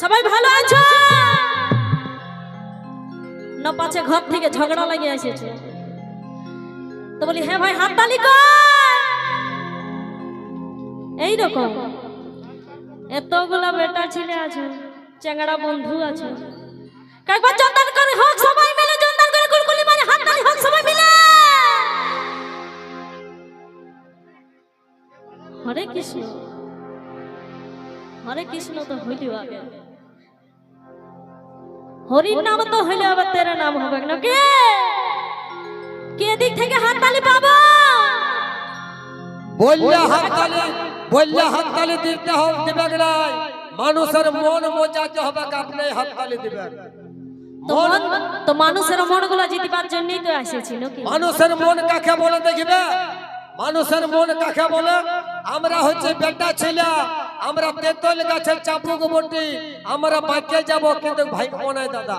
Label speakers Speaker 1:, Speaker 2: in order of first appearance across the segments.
Speaker 1: সবাই ভালো আছো? না পাছে ঘর থেকে ঝগড়া লাগিয়ে এসেছে তো বলি হ্যাঁ ভাই হাত তালি কর এইরকম এতগুলা বেটা ছেলে আছে চেঙ্গাড়া বন্ধু আছে। একবার জন্দান করে হোক, সবাই মিলে জন্দান করে কুলকুলি মানে হাত তালি হোক, সবাই মিলে। হরে কৃষ্ণ। হরে কৃষ্ণ তো হইলিও আগে হরির নাম তো হইলে আবার তেরা নাম হবে না কে? কে দিক থেকে হাত তালি পাবো?
Speaker 2: বললে হাততালি বললে হাততালি দিতে হোক দিবে নাই মানুষের মন মোজাতে হবে আপনি হাততালি দিবেন।
Speaker 1: তো মন তো মানুষের মনগুলো জিতবার জন্যই তো এসেছি নাকি
Speaker 2: মানুষের মন কাকে বলে দেখবে? মানুষের মন কাকে বলে? আমরা হচ্ছে বেটা ছেলে। আমরা তেতল গাছের চাপুক বটি আমরা বাইকে যাব কিন্তু ভাই নাই দাদা।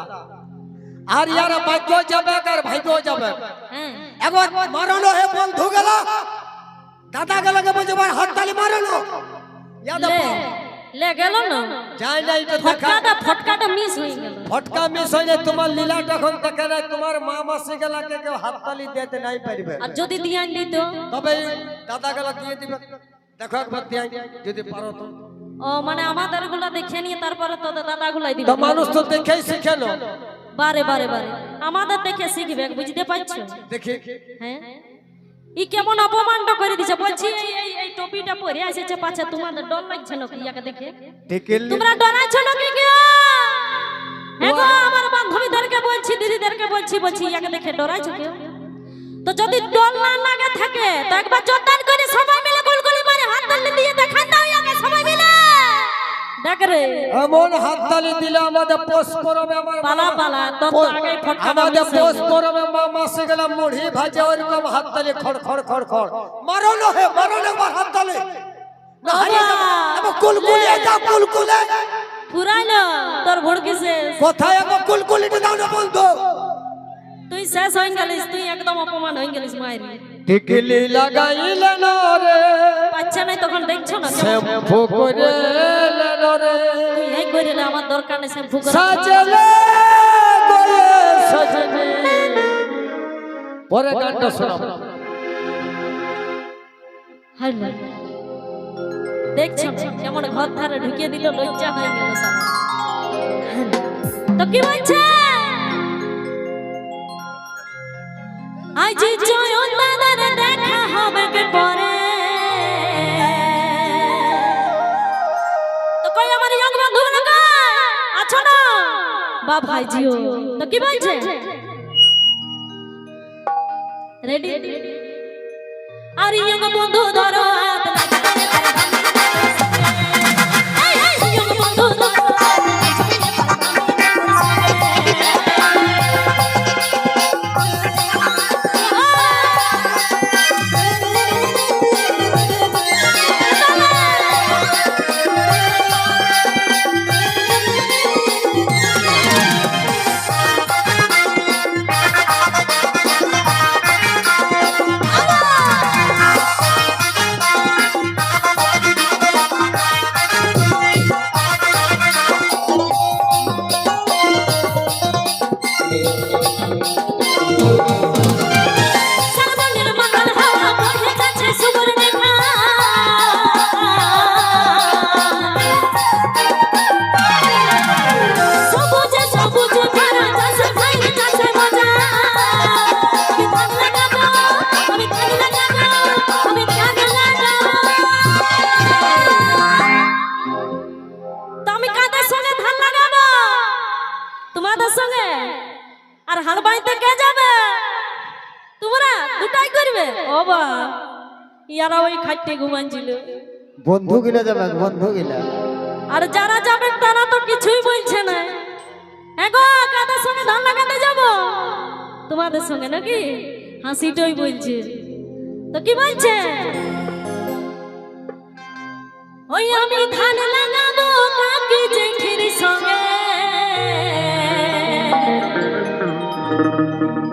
Speaker 2: আর ইয়ারা বাইকেও যাবে আর ভাইকেও যাবে। একবার মারানো হে বন্ধু গেল। দাদা গেলকে বলছে ভাই হাততালি মারানো
Speaker 1: লে গেল না?
Speaker 2: যাই এটা দেখা।
Speaker 1: ফটকাটা ফটকাটা মিস হয়ে গেল।
Speaker 2: ফটকা মিস হয়ে যায় তোমার লীলাটা এখন দেখে নাই তোমার মা মাসি গেলাকে কেউ হাততালি দিতে নাই পারবে।
Speaker 1: আর যদি দিয়ান দিত
Speaker 2: তবে দাদা গেলা দিয়ে দিবে। দেখো একবার দিয়ে যদি পারো তো।
Speaker 1: ও মানে আমাদেরগুলা দেখে নিয়ে তারপরে তো দাদা গুলাই দিবে
Speaker 2: মানুষ তো দেখেই শিখে না
Speaker 1: বারে বারে বারে। আমাদের দেখে শিখবে বুঝতে পারছ?
Speaker 2: দেখি।
Speaker 1: হ্যাঁ? ই কেমন অপমানটা করে দিছে বলছি এই এই এই টপিটা পরে এসেছে পাছে তোমাদের ডর লাগছে ইয়াকে দেখে? তোমরা কেউ হ্যাঁ গো আমার বান্ধবীদেরকে বলছি দিদিদেরকে বলছি বলছি ইয়াকে দেখে ডরাইছো কেউ? তো যদি ডর না লাগে থাকে তো একবার জোরদার করে সবাই মিলে গুলগুলি মারে হাত তালি দিয়ে দেখান দাও ইয়াকে সবাই মিলে। দেখ রে।
Speaker 2: এমন হাততালি দিলে আমাদের পোষ করবে আমার
Speaker 1: পালা পালা তোর তো আগেই ফটকা
Speaker 2: আমাদের পোষ করবে মা মাসে গেলে মুড়ি ভাজে ওইরকম হাততালি খড় খড় খড় খড়। মারলো হে মারলো একবার হাততালি। না হারিয়ে যাবে। এবার কুলকুলি কুলকুলে।
Speaker 1: পুরাইলো তোর ভড়কি শেষ।
Speaker 2: কোথায় একবার কুলকুলিটা দাও না বন্ধু।
Speaker 1: তুই শেষ হয়ে গেলিস তুই একদম অপমান হয়ে গেলিস মায়ের
Speaker 2: টিকলি লাগাইলে না রে।
Speaker 1: বাচ্চা নাই তখন দেখছ না?
Speaker 2: শ্যাম্পু করে রে।
Speaker 1: তুই এই আমার দরকার নেই শ্যাম্পু করা
Speaker 2: সাজলে। গয়ে সজনে পরে গানটা শোনাবো।
Speaker 1: দেখছ কেমন ঘর ধারে ঢুকিয়ে দিল লজ্জা হয়ে গেল তো কি বলছে? আজ জয়ন বা ভাইজিও তো কি বলছে? রেডি আর ইয়ং বন্ধু ধরো হাত সঙ্গে। আর হাল কে যাবে? তোমরা দুটাই করবে। ও বা ইয়ারা ওই খাইতে ঘুমানছিল
Speaker 3: বন্ধু গিলা যাবে বন্ধু গিলা।
Speaker 1: আর যারা যাবে তারা তো কিছুই বলছে না। হ্যাঁ গো কাদের সঙ্গে ধান লাগাতে যাব? তোমাদের সঙ্গে নাকি হাসিটাই বলছে। তো কি বলছে? ওই আমি ধান Thank you.